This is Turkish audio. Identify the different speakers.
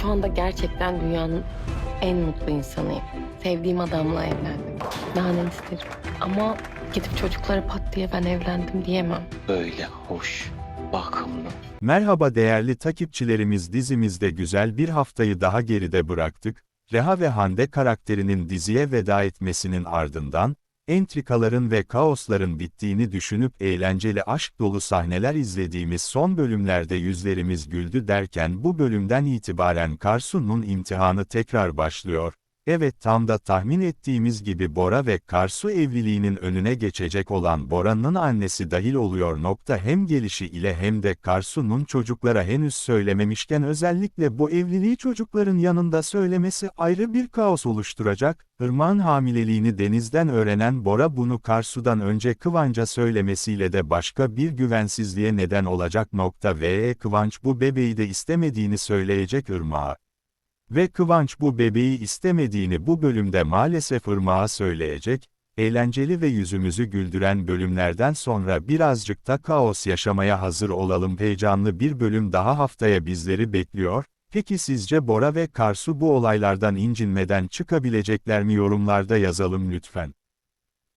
Speaker 1: Şu anda gerçekten dünyanın en mutlu insanıyım. Sevdiğim adamla evlendim. Daha ne isterim? Ama gidip çocuklara pat diye ben evlendim diyemem.
Speaker 2: Böyle hoş, bakımlı.
Speaker 3: Merhaba değerli takipçilerimiz dizimizde güzel bir haftayı daha geride bıraktık. Reha ve Hande karakterinin diziye veda etmesinin ardından, entrikaların ve kaosların bittiğini düşünüp eğlenceli aşk dolu sahneler izlediğimiz son bölümlerde yüzlerimiz güldü derken bu bölümden itibaren Karsu'nun imtihanı tekrar başlıyor. Evet tam da tahmin ettiğimiz gibi Bora ve Karsu evliliğinin önüne geçecek olan Bora'nın annesi dahil oluyor. Nokta hem gelişi ile hem de Karsu'nun çocuklara henüz söylememişken özellikle bu evliliği çocukların yanında söylemesi ayrı bir kaos oluşturacak. Irmak'ın hamileliğini Deniz'den öğrenen Bora bunu Karsu'dan önce Kıvanç'a söylemesiyle de başka bir güvensizliğe neden olacak. Nokta ve Kıvanç bu bebeği de istemediğini söyleyecek Irmak'a. Ve Kıvanç bu bebeği istemediğini bu bölümde maalesef Irmak'a söyleyecek, eğlenceli ve yüzümüzü güldüren bölümlerden sonra birazcık da kaos yaşamaya hazır olalım heyecanlı bir bölüm daha haftaya bizleri bekliyor, peki sizce Bora ve Karsu bu olaylardan incinmeden çıkabilecekler mi yorumlarda yazalım lütfen.